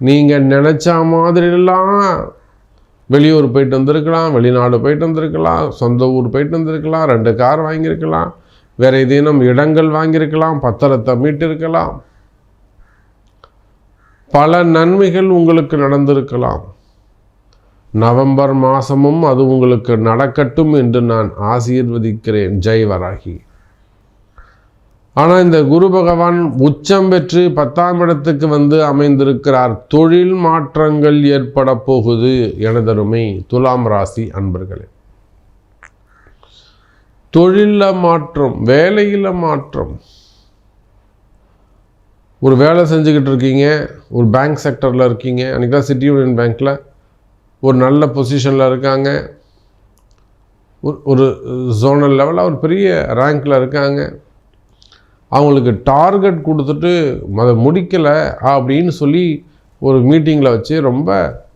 நீங்கள் நினச்ச மாதிரிலாம் வெளியூர் போயிட்டு வந்திருக்கலாம் வெளிநாடு போயிட்டு வந்திருக்கலாம் சொந்த ஊர் போயிட்டு வந்திருக்கலாம் ரெண்டு கார் வாங்கியிருக்கலாம் வேறு ஏதேனும் இடங்கள் வாங்கியிருக்கலாம் பத்திரத்தை மீட்டிருக்கலாம். பல நன்மைகள் உங்களுக்கு நடந்திருக்கலாம். நவம்பர் மாதமும் அது உங்களுக்கு நடக்கட்டும் என்று நான் ஆசீர்வதிக்கிறேன். ஜெய்வராகி ஆனால் இந்த குரு பகவான் உச்சம் பெற்று பத்தாம் இடத்துக்கு வந்து அமைந்திருக்கிறார். தொழில் மாற்றங்கள் ஏற்பட போகுது எனதருமை துலாம் ராசி அன்பர்களே. தொழிலில் மாற்றம் வேலையில் மாற்றம். ஒரு வேலை செஞ்சுக்கிட்டு இருக்கீங்க ஒரு பேங்க் செக்டரில் இருக்கீங்க அன்றைக்கி தான் சிட்டி யூனியன் பேங்க்கில் ஒரு நல்ல பொசிஷனில் இருக்காங்க. ஒரு ஒரு ஜோனல் லெவலில் ஒரு பெரிய ரேங்கில் இருக்காங்க. அவங்களுக்கு டார்கெட் கொடுத்துட்டு அதை முடிக்கலை அப்படின்னு சொல்லி ஒரு மீட்டிங்கில் வச்சு ரொம்ப